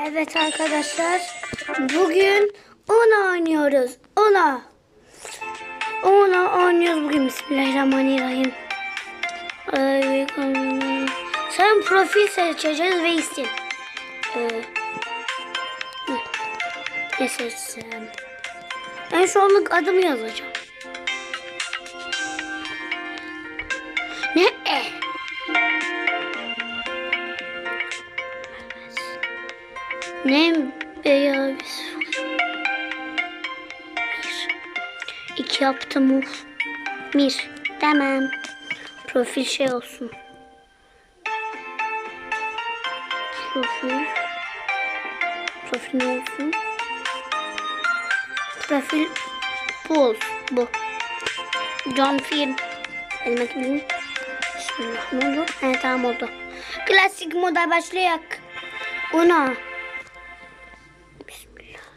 Evet arkadaşlar. Bugün Ona oynuyoruz. Ona. Ona oynuyoruz bugün. Bismillahirrahmanirrahim. Ay, Sen profil seçeceğiz ve isim. Ee, ne seçsem? Ben şu anlık adımı yazacağım. Ne beyaz? Bir. İki yaptım uf. Bir. Tamam. Profil şey olsun. Profil. Profil ne olsun? Profil bu olsun bu. John film Hadi bakayım Bismillah ne oldu? He tamam oldu. Klasik moda başlayak. Ona.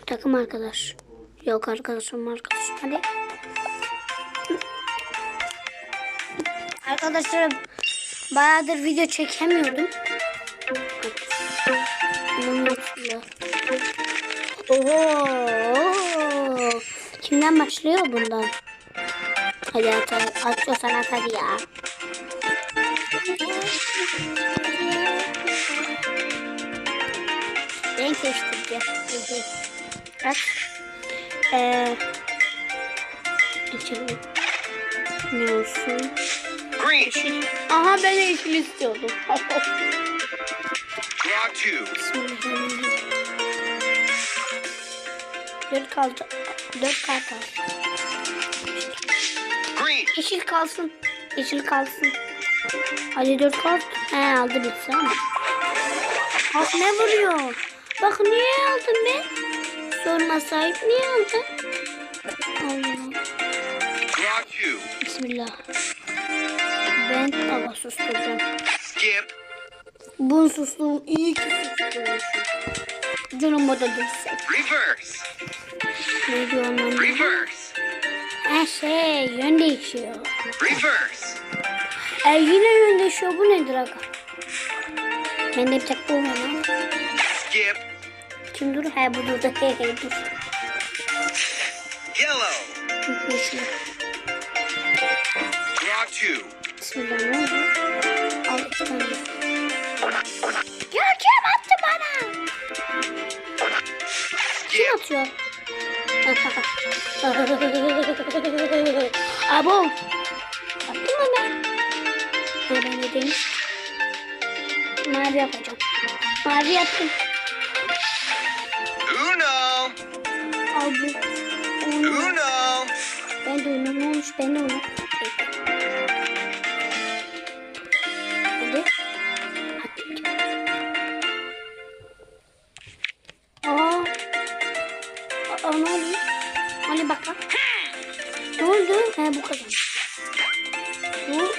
Takım arkadaş. Yok arkadaşım arkadaşım hadi. Arkadaşlarım bayağıdır video çekemiyordum. Oho. Kimden başlıyor bundan? Hadi at, at hadi ya. Renk değiştireceğim. Bak. Ee, geçelim. Ne olsun? Green. Aha ben yeşil istiyordum. Dört kaldı. Dört kart kaldı. Green. Yeşil kalsın. Yeşil kalsın. Hadi dört kart. He aldı bitse ama. Bak ne vuruyor? Bak niye aldın be? Sorma sahip niye aldın? Allah. Bismillah. Ben hava susturacağım. Skip. Bunu sustum. iyi ki susturmuşum. Canım da değilse. Reverse. Ne diyor anlamda? Reverse. Her şey yön değişiyor. Reverse. E yine yön değişiyor. Bu nedir aga? Ben de bir tek bu. Skip. Kim dur? He bu durdu. He he dur. Yellow. Yeşil. Draw two. Bismillah ne oldu? Al iki tane. Ya kim attı bana? Kim atıyor? Abo. Attın mı ben? Dur ben de deneyim. Mavi yapacağım. Mavi yaptım. Onu ne olmuş? Ben de onu. Hadi. Aa. Aa ne oldu? Hani bak bak. Ne oldu? He bu kadar. Bu.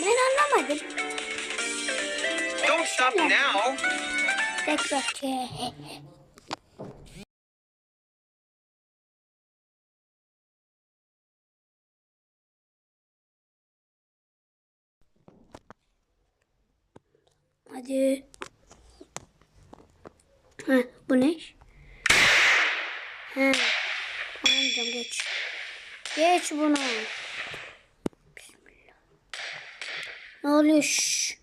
Ben anlamadım. Don't stop now. Tekrar. Hadi. Ha, bu ne? Ha. Oynayacağım geç. Geç bunu. Bismillah. Ne oluyor? Şşş.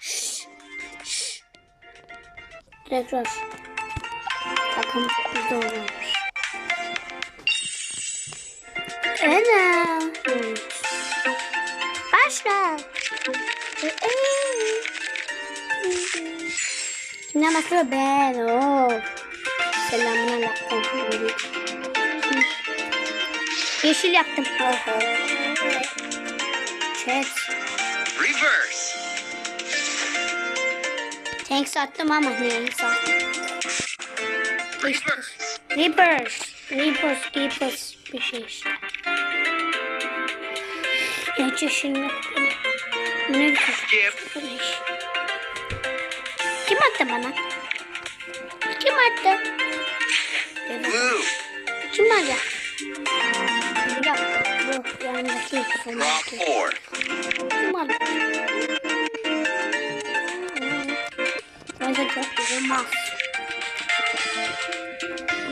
Şşş. Şşş. Tekrar. Takım bizde olmamış. Ana. Başla. Kimden başlıyor? Ben. Oo. Selamun aleyküm. Yeşil yaptım. Chat. Reverse. Thanks attım ama neyse. Reverse. Reapers. Reapers. Reapers. Bir şey işte. Ya çeşitli. Bu ne biçim? Skip. Attı bana? Kim attı? Kim attı? Yok. Bu yanındaki. Four. Kim attı? Bence çok olmaz.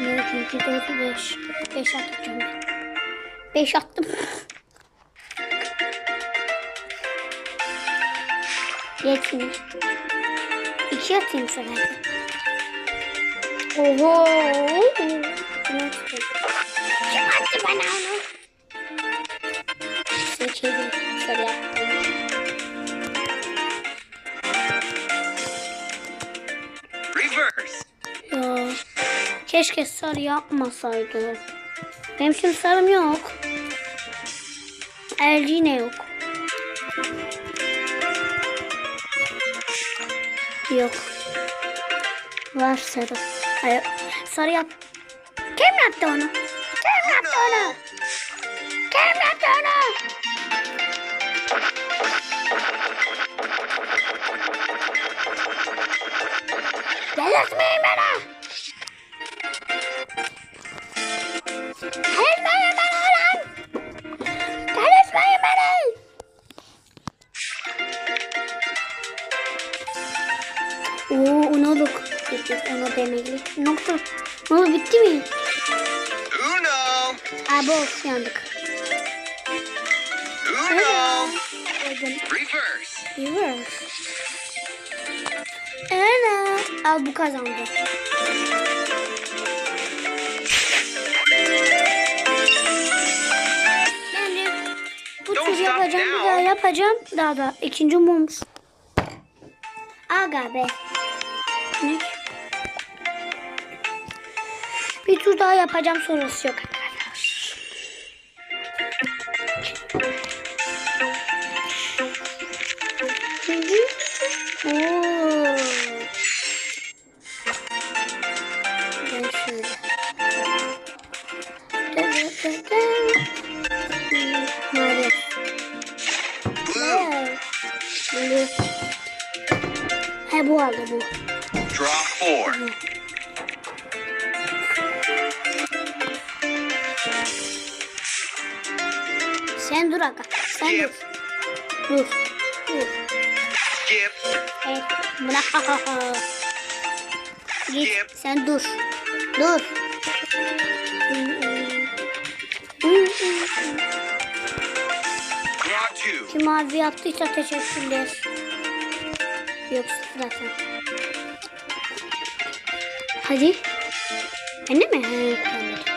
1, 2, 4, 5. 5 atacağım ben. 5 attım. Yetmiyor. 2 atayım de. Oho. Kim attı bana onu? Seçelim. Şöyle. Reverse. Ya keşke sarı yapmasaydı. Benim şimdi sarım yok. LG ne yok? Yok. Var sarı. Hayır. Sarı yap. Kim yaptı onu? Kim yaptı onu? Kim yaptı onu? Delirtmeyin beni. Nokta. Ne oldu, bitti mi? Uno. Abi of yandık. Uno. Reverse. Reverse. Ana. Al bu kazandı. De bu tür yapacağım. Bir daha yapacağım. Daha da ikinci mummuş. Aga be. Ne? Bir tur daha yapacağım sonrası yok arkadaşlar. Sen dur aga. Sen dur. Skip. Dur. Dur. Skip. Evet. Buna Git. Skip. Sen dur. Dur. Kim mavi yaptıysa teşekkürler. Yoksa zaten. Hadi. Anne mi? Ha,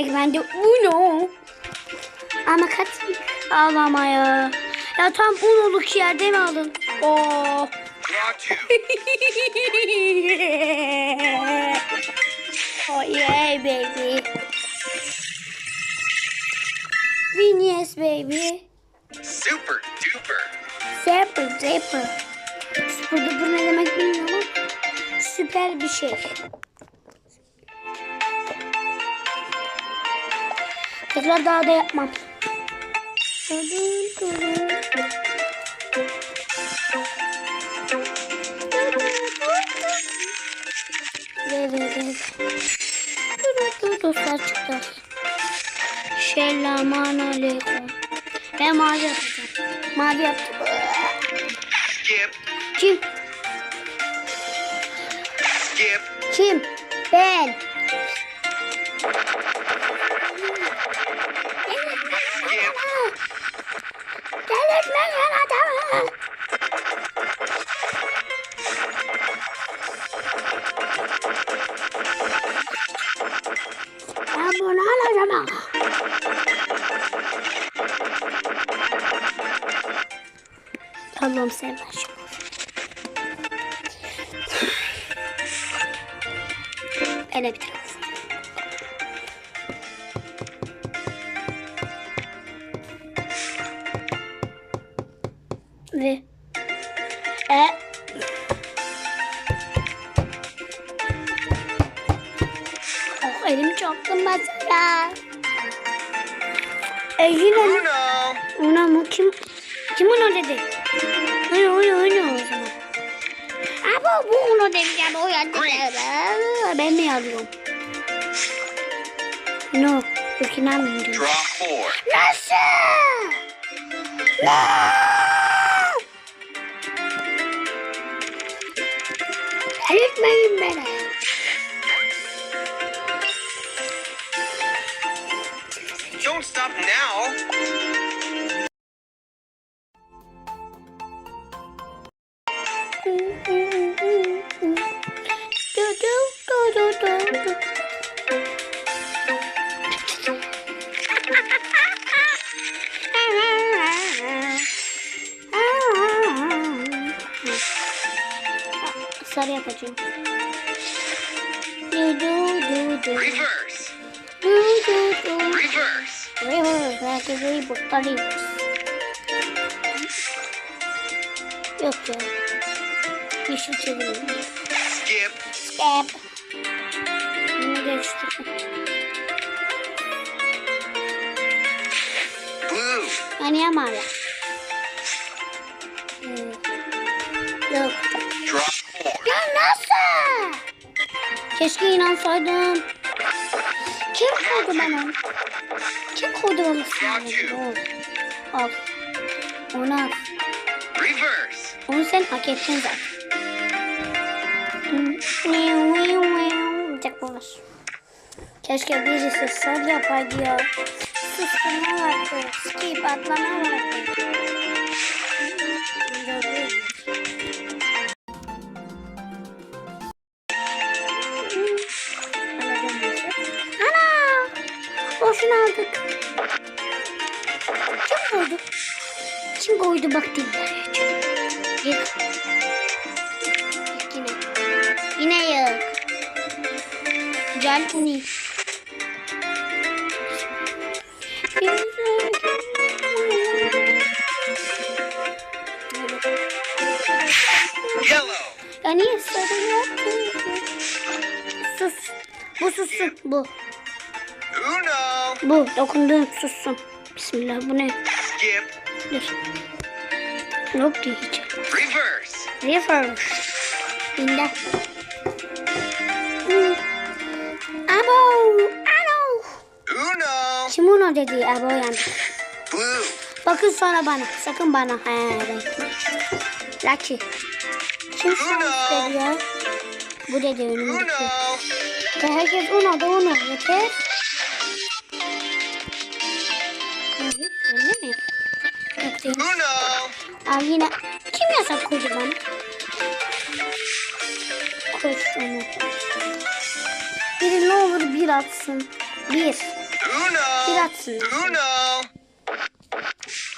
Tek bende uno. Ama kaç ağlama ya. Ya tam unoluk yerde mi aldın? Oh. Two. oh yeah baby. Win yes baby. Super duper. Super super. Super duper ne demek bilmiyorum süper bir şey. Tekrar daha da yapmam. Ve ve ve. Dostlar çıktı. Selamun aleyküm. Ben mavi yapacağım. Mavi yaptım. Skip. Kim? Skip. Kim? Allah'ım sen ver şunu. Ben de bir tarafım. Ve e Oh elim çaktım mesela. E yine Uno. Una mı? Kim? Kim onu dedi? Uno uno uno o zaman. Ama bu onu demeyeceğim. O yandı. Ben mi yazıyorum? No. Yok inanmıyorum. Draw four. Nasıl? Delirtmeyin beni. Don't stop now. Sarı yapacağım. Du, du, du, du. Reverse. Du, du, du. Reverse. Reverse. Herkese botlar yiyoruz. Yok ya. Yeşil çeviriyorum. Skip. Skip. Yine değiştirdim. Blue. Yani ama hala. Yok. Drop. Ya nasıl? Keşke inansaydım. Kim koydu bana? Kim koydu bana? Got Al. Al. Reverse. Onu sen hak ettin zaten. Tek bunlar. Keşke birisi sar yapaydı ya. Sıskırma vardı. Skip atlama vardı. Ana! Boşuna aldık. Kim koydu? Kim koydu bak dinler. Yellow. Ya niye sarı yaptın? Sus. Bu sussun. Bu. Uno. Bu. Dokunduğum sussun. Bismillah. Bu ne? Skip. Dur. Yok diye hiç. Reverse. Reverse. Binde. Uno. Kim onu dedi? Yandı. Blue. Bakın sonra bana. Sakın bana. He, evet. Lucky. Kim şans ya? Bu dedi önümdeki. Ve herkes uno da uno. Yeter. Öyle mi? Yok değil. Al yine. Kim yasak koydu bana? Koy şunu. Biri ne olur bir atsın. Bir. Bir Uno. atsın. Uno.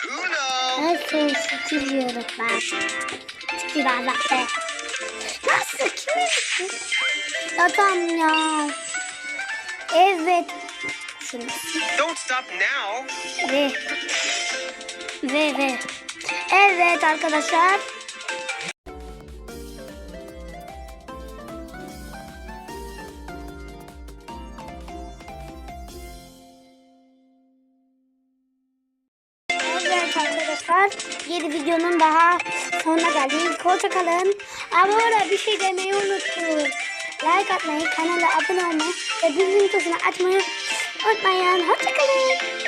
Uno. Her şey şükür diyorum ben. Şükür Allah'ta. Nasıl? Kimin? Tamam ya. Evet. Don't stop now. Ve. Ve ve. Evet arkadaşlar. Yeni videonun daha sonuna geldik. Hoşça kalın. Ama orada bir şey demeyi unuttum. Like atmayı, kanala abone olmayı ve bildirim tuşunu açmayı unutmayın. Hoşça kalın.